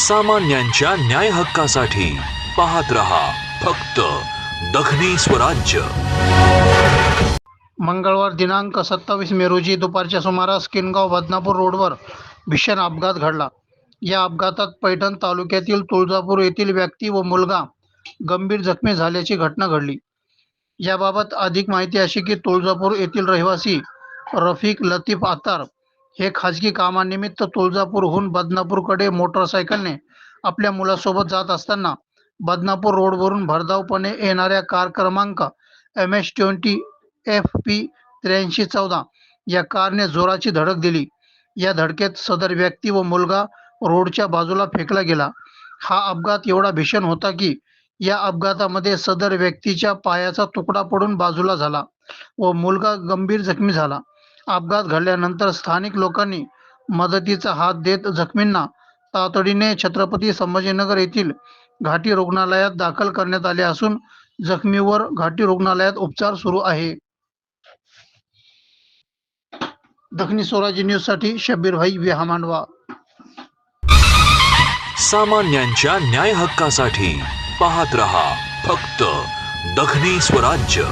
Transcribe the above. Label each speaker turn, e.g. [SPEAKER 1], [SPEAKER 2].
[SPEAKER 1] सामान्यांच्या न्याय हक्कासाठी पाहत रहा फक्त दखनी स्वराज्य.
[SPEAKER 2] मंगळवार दिनांक सत्तावीस मे रोजी दुपारच्या सुमारास किनगाव बदनापूर रोडवर भीषण अपघात घडला. या अपघातात पैठण तालुक्यातील तुळजापूर येथील व्यक्ती व मुलगा गंभीर जखमी झाल्याची घटना घडली. याबाबत अधिक माहिती अशी की तुळजापूर येथील रहिवासी रफिक लतीफ आतार हे खाजगी कामानिमित्त तुळजापूरहून बदनापूरकडे मोटरसायकलने आपल्या मुलासोबत जात असताना बदनापूर रोडवरून भरधावपणे येणाऱ्या कार क्रमांक M H twenty F P त्र्याऐंशी चौदा या कारने जोराची धडक दिली. या धडकेत सदर व्यक्ती व मुलगा रोडच्या बाजूला फेकला गेला. हा अपघात एवढा भीषण होता की या अपघातामध्ये सदर व्यक्तीच्या पायाचा तुकडा पडून बाजूला झाला व मुलगा गंभीर जखमी झाला. अपघात घडल्यानंतर स्थानिक लोकांनी मदतीचा हात देत जखमींना तातडीने छत्रपती संभाजीनगर येथील घाटी रुग्णालयात दाखल करण्यात आले असून जखमीवर घाटी रुग्णालयात उपचार सुरू आहे. दखनी स्वराज्य न्यूजसाठी शब्बीर भाई विहामांडवा.
[SPEAKER 1] सामान्यांच्या न्याय हक्कासाठी पाहत रहा फक्त दखनी स्वराज्य.